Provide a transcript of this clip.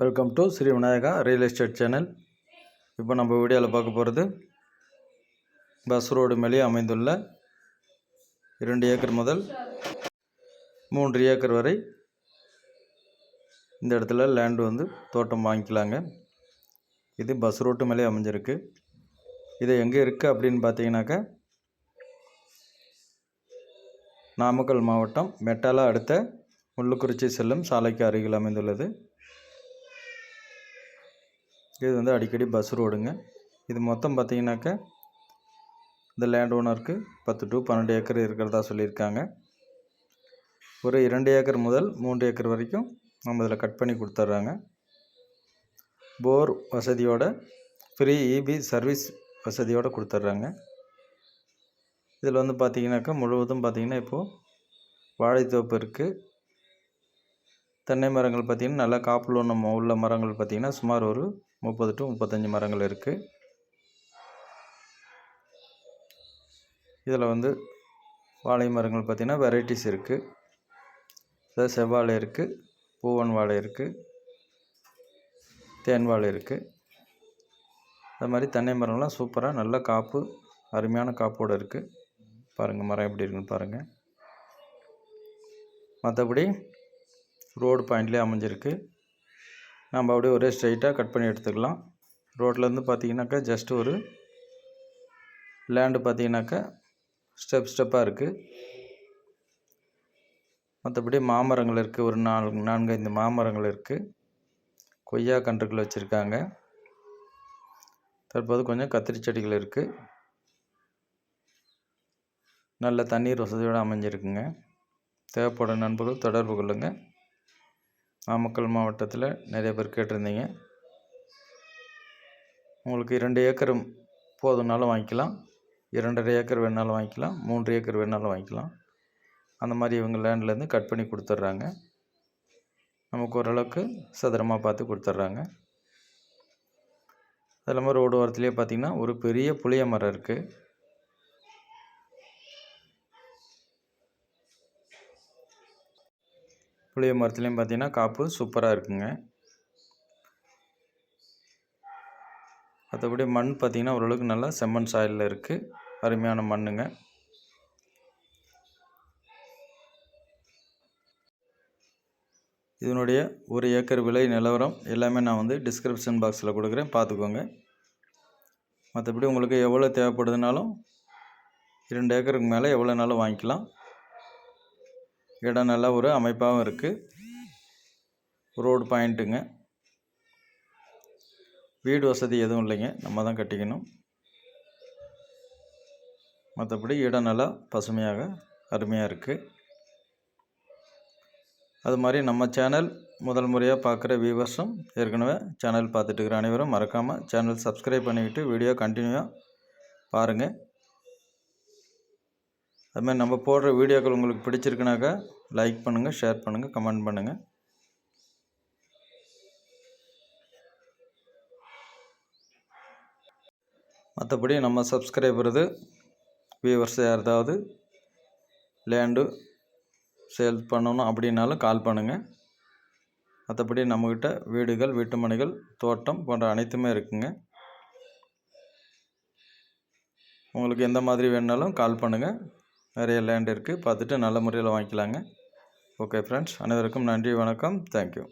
Welcome to Sri Vinayaka real estate channel இப்போ நம்ம வீடியோவில் பார்க்க போகிறது பஸ் ரோடு மேலே அமைந்துள்ள இரண்டு ஏக்கர் முதல் மூன்று ஏக்கர் வரை இந்த இடத்துல லேண்டு வந்து தோட்டம் வாங்கிக்கலாங்க. இது பஸ் ரோட்டு மேலே அமைஞ்சிருக்கு. இது எங்கே இருக்குது அப்படின்னு பார்த்தீங்கன்னாக்கா நாமக்கல் மாவட்டம் மெட்டாலா அடுத்த முள்ளுக்குறிச்சி செல்லும் சாலைக்கு அருகில் அமைந்துள்ளது. இது வந்து அடிக்கடி பஸ் ரோடுங்க இது மொத்தம் பார்த்தீங்கன்னாக்கா இந்த லேண்ட் ஓனருக்கு பத்து டு பன்னெண்டு ஏக்கர் இருக்கிறதா சொல்லியிருக்காங்க. ஒரு இரண்டு ஏக்கர் முதல் மூன்று ஏக்கர் வரைக்கும் நம்ம இதில் கட் பண்ணி கொடுத்துட்றாங்க. போர் வசதியோட ஃப்ரீ இபி சர்வீஸ் வசதியோடு கொடுத்துட்றாங்க. இதில் வந்து பார்த்திங்கனாக்கா முழுவதும் பார்த்திங்கன்னா இப்போது வாழைத்தோப்பு இருக்குது தென்னை மரங்கள் பார்த்திங்கன்னா நல்லா காப்புள்ள உள்ள மரங்கள் பார்த்திங்கன்னா சுமார் ஒரு முப்பது டு முப்பத்தஞ்சு மரங்கள் இருக்குது இதில் வந்து வாழை மரங்கள் பார்த்திங்கன்னா வெரைட்டிஸ் இருக்குது அதாவது செவ்வாழை இருக்குது பூவன் வாழை இருக்குது தேன் வாழை இருக்குது அது மாதிரி தென்னை மரம்லாம் சூப்பராக நல்ல காப்பு அருமையான காப்போடு இருக்குது பாருங்கள் மரம் எப்படி இருக்குன்னு பாருங்கள் மற்றபடி ரோடு பாயிண்ட்லேயே அமைஞ்சிருக்கு. நம்ம அப்படியே ஒரே ஸ்ட்ரைட்டாக கட் பண்ணி எடுத்துக்கலாம். ரோட்லேருந்து பார்த்தீங்கன்னாக்கா ஜஸ்ட் ஒரு லேண்டு பார்த்தீங்கன்னாக்கா ஸ்டெப் ஸ்டெப்பாக இருக்குது மற்றபடி மாமரங்கள் இருக்குது ஒரு நாலு நான்கு ஐந்து மாமரங்கள் இருக்குது கொய்யா கன்றுகள் வச்சுருக்காங்க. தற்போது கொஞ்சம் கத்திரி செடிகள் இருக்குது நல்ல தண்ணீர் வசதியோடு அமைஞ்சிருக்குங்க. தேவைப்படும் நண்பர்கள் தொடர்பு கொள்ளுங்கள் நாமக்கல் மாவட்டத்தில் நிறைய பேர் கேட்டிருந்தீங்க. உங்களுக்கு இரண்டு ஏக்கர் போதும்னாலும் வாங்கிக்கலாம். இரண்டரை ஏக்கர் வேணாலும் வாங்கிக்கலாம். மூன்று ஏக்கர் வேணாலும் வாங்கிக்கலாம். அந்த மாதிரி இவங்க லேண்ட்லேருந்து கட் பண்ணி கொடுத்துட்றாங்க. நமக்கு ஓரளவுக்கு சதுரமாக பார்த்து கொடுத்துட்றாங்க. அது இல்லாமல் ரோடு ஓரத்துலேயே பார்த்திங்கன்னா ஒரு பெரிய புளிய மரம் இருக்குது. புளிய மரத்துலேயும் பார்த்தீங்கன்னா காப்பு சூப்பராக இருக்குங்க. மற்றபடி மண் பார்த்திங்கன்னா ஓரளவுக்கு நல்லா செம்மண் சாயலில் இருக்குது அருமையான மண்ணுங்க. இதனுடைய ஒரு ஏக்கர் விலை நிலவரம் எல்லாமே நான் வந்து டிஸ்கிரிப்ஷன் பாக்ஸில் கொடுக்குறேன். பார்த்துக்கோங்க மற்றபடி உங்களுக்கு எவ்வளோ தேவைப்படுதுனாலும் இரண்டு ஏக்கருக்கு மேலே எவ்வளோனாலும் வாங்கிக்கலாம். இடம் நல்லா ஒரு அமைப்பாகவும் இருக்குது ரோடு பாயிண்ட்டுங்க. வீடு வசதி எதுவும் இல்லைங்க. நம்ம தான் கட்டிக்கணும். மற்றபடி இடம் நல்லா பசுமையாக அருமையாக இருக்குது அது மாதிரி நம்ம சேனல் முதல் முறையாக பார்க்குற வியூவர்ஸும் ஏற்கனவே சேனல் பார்த்துட்டு இருக்கிற அனைவரும் மறக்காமல் சேனல் சப்ஸ்கிரைப் பண்ணிக்கிட்டு வீடியோ கண்டினியூவாக பாருங்கள் அதுமாதிரி நம்ம போடுற வீடியோக்கள் உங்களுக்கு பிடிச்சிருக்குனாக்கா லைக் பண்ணுங்கள் ஷேர் பண்ணுங்கள் கமெண்ட் பண்ணுங்கள் மற்றபடி நம்ம சப்ஸ்கிரைபர் இது வியூவர்ஸ் யாராவது லேண்டு சேல் பண்ணணும் அப்படின்னாலும் கால் பண்ணுங்கள் மற்றபடி நம்மக்கிட்ட வீடுகள் வீட்டுமனைகள் தோட்டம் போன்ற அனைத்துமே இருக்குங்க. உங்களுக்கு எந்த மாதிரி வேணுனாலும் கால் பண்ணுங்கள் நிறைய லேண்ட் இருக்குது பார்த்துட்டு நல்ல முறையில் வாங்கிக்கலாங்க. ஓகே ஃப்ரெண்ட்ஸ் அனைவருக்கும் நன்றி வணக்கம். தேங்க்யூ